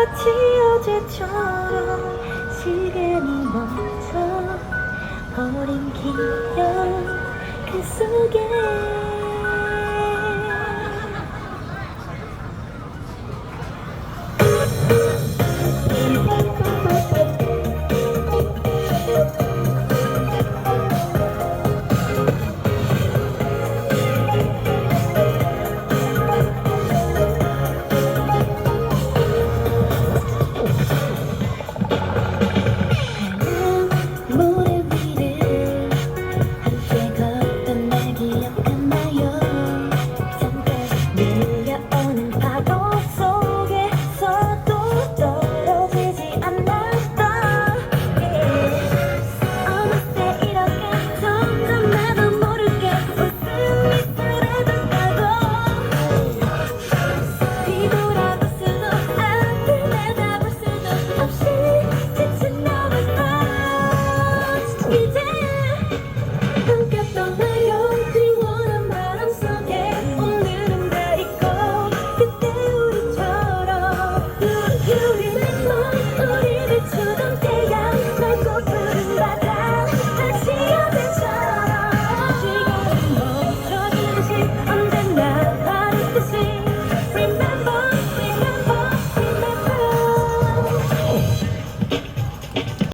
마치 어제처럼 시간이 멈춰 버린 기억 그 속에